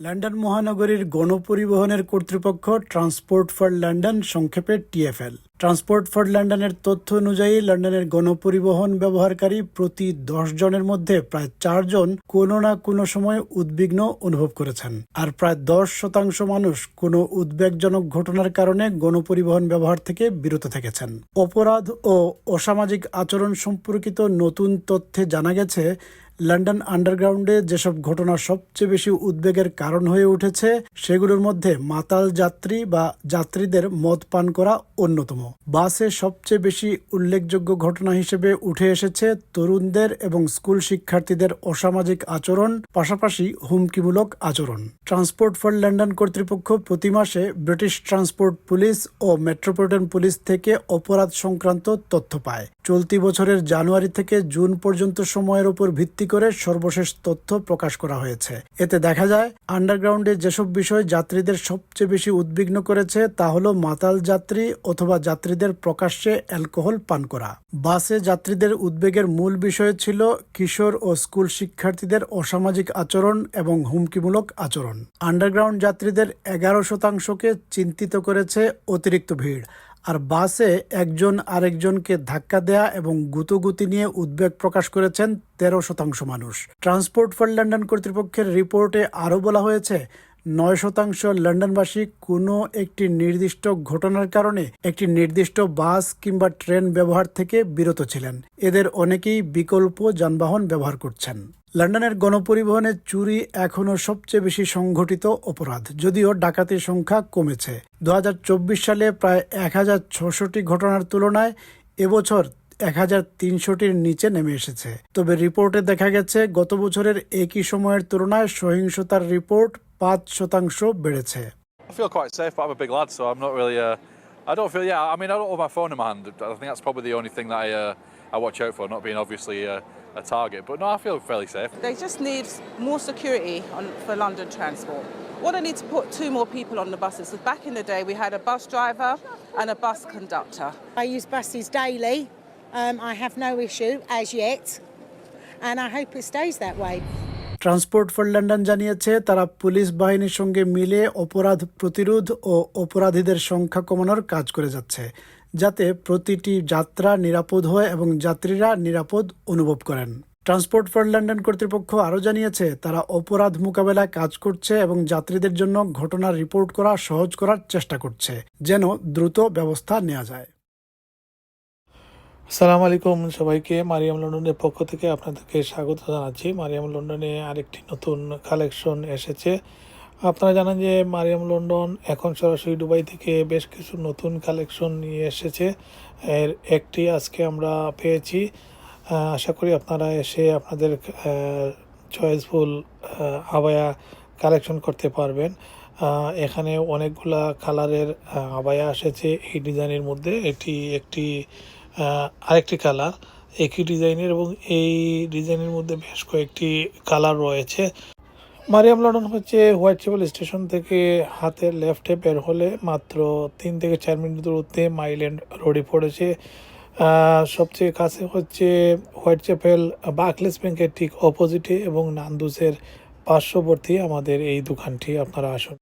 London মহানগরীর গণপরিবহনের কর্তৃপক্ষ ট্রান্সপোর্ট ফর লন্ডন সংক্ষেপে টিএফএল। ট্রান্সপোর্ট ফর লন্ডনের তথ্য অনুযায়ী লন্ডনের গণপরিবহন ব্যবহারকারী প্রতি দশ জনের মধ্যে প্রায় চারজন কোনো না কোনো সময় উদ্বিগ্ন অনুভব করেছেন। আর প্রায় দশ শতাংশ মানুষ কোনো উদ্বেগজনক ঘটনার কারণে গণপরিবহন ব্যবহার থেকে বিরত থেকেছেন। অপরাধ ও অসামাজিক আচরণ সম্পর্কিত নতুন তথ্যে জানা গেছে লন্ডন আন্ডারগ্রাউন্ডে যেসব ঘটনা সবচেয়ে বেশি উদ্বেগের কারণ হয়ে উঠেছে, সেগুলোর মধ্যে মাতাল যাত্রী বা যাত্রীদের মদ পান করা অন্যতম। বাসে সবচেয়ে বেশি উল্লেখযোগ্য ঘটনা হিসেবে উঠে এসেছে তরুণদের এবং স্কুল শিক্ষার্থীদের অসামাজিক আচরণ, পাশাপাশি হুমকিমূলক আচরণ। ট্রান্সপোর্ট ফর লন্ডন কর্তৃপক্ষ প্রতি মাসে ব্রিটিশ ট্রান্সপোর্ট পুলিশ ও মেট্রোপলিটন পুলিশ থেকে অপরাধ সংক্রান্ত তথ্য পায়। চলতি বছরের জানুয়ারি থেকে জুন পর্যন্ত সময়ের উপর ভিত্তি করে সর্বশেষ তথ্য প্রকাশ করা হয়েছে। এতে দেখা যায়, আন্ডারগ্রাউন্ডে যেসব বিষয় যাত্রীদের সবচেয়ে বেশি উদ্বিগ্ন করেছে তা হলো মাতাল যাত্রী অথবা যাত্রীদের প্রকাশ্যে অ্যালকোহল পান করা। বাসে যাত্রীদের উদ্বেগের মূল বিষয় ছিল কিশোর ও স্কুল শিক্ষার্থীদের অসামাজিক আচরণ এবং হুমকিমূলক আচরণ। আন্ডারগ্রাউন্ড যাত্রীদের এগারো শতাংশকে চিন্তিত করেছে অতিরিক্ত ভিড়। আর বাসে একজন আরেকজনকে ধাক্কা দেয়া এবং গুতগুতি নিয়ে উদ্বেগ প্রকাশ করেছেন তেরো শতাংশ মানুষ। ট্রান্সপোর্ট ফর লন্ডন কর্তৃপক্ষের রিপোর্টে আরও বলা হয়েছে নয় শতাংশ লন্ডনবাসী কোনো একটি নির্দিষ্ট ঘটনার কারণে একটি নির্দিষ্ট বাস কিংবা ট্রেন ব্যবহার থেকে বিরত ছিলেন। এদের অনেকেই বিকল্প যানবাহন ব্যবহার করছেন। লন্ডনের গণপরিবহনে চুরি এখনও সবচেয়ে বেশি সংঘটিত অপরাধ, যদিও ডাকাতির সংখ্যা কমেছে। দু হাজার চব্বিশ সালে প্রায় এক ঘটনার তুলনায় এবছর এক হাজার তিনশোটির নিচে নেমে এসেছে। তবে রিপোর্টে দেখা গেছে, গত বছরের একই সময়ের তুলনায় সহিংসতার রিপোর্ট পাঁচ শতাংশ বেড়েছে I feel quite safe, but I'm a big lad, so I'm not really. Uh, I don't feel. Yeah, I mean, I don't hold my phone in my hand. I think that's probably the only thing that I uh, I watch out for, not being obviously uh, a target. But no, I feel fairly safe. They just need more security on, for London transport. What they need to put two more people on the buses. 'Cause back in the day, we had a bus driver and a bus conductor. I use buses daily. Um, I have no issue as yet, and I hope it stays that way. Transport for London জানিয়েছে, তারা police বাহিনীর সঙ্গে মিলে অপরাধ প্রতিরোধ ও অপরাধীদের সংখ্যা কমানোর কাজ করে যাচ্ছে, যাতে প্রতিটি যাত্রা নিরাপদ হয় এবং যাত্রীরা নিরাপদ অনুভব করেন। ট্রান্সপোর্ট ফর লন্ডন কর্তৃপক্ষ আরও জানিয়েছে, তারা অপরাধ মোকাবেলায় কাজ করছে এবং যাত্রীদের জন্য ঘটনা রিপোর্ট করা সহজ করার চেষ্টা করছে, যেন দ্রুত ব্যবস্থা নেওয়া যায়। আসসালামু আলাইকুম সবাইকে। মারিয়াম লন্ডনের পক্ষ থেকে আপনাদেরকে স্বাগত জানাচ্ছি। মারিয়াম লন্ডনে আরেকটি নতুন কালেকশন এসেছে। আপনারা জানেন যে মারিয়াম লন্ডন এখন সরাসরি দুবাই থেকে বেশ কিছু নতুন কালেকশন নিয়ে এসেছে। এর একটি আজকে আমরা পেয়েছি। আশা করি আপনারা এসে আপনাদের চয়েসফুল আবায়া কালেকশন করতে পারবেন। এখানে অনেকগুলা কালারের আবায়া এসেছে এই ডিজাইনের মধ্যে। এটি একটি আরেকটি কালার একই ডিজাইনের এবং এই ডিজাইনের মধ্যে বেশ কয়েকটি কালার রয়েছে। মারিয়াম লন্ডন হচ্ছে হোয়াইট চেপেল স্টেশন থেকে হাতের লেফটে বের হলে মাত্র তিন থেকে চার মিনিট দূরত্বে মাইল্যান্ড রোডে পড়েছে। সবচেয়ে কাছে হচ্ছে হোয়াইট চেপেল বাকলেস ব্যাংকের ঠিক অপোজিটে এবং নান্দুসের পার্শ্ববর্তী আমাদের এই দোকানটি। আপনারা আসুন।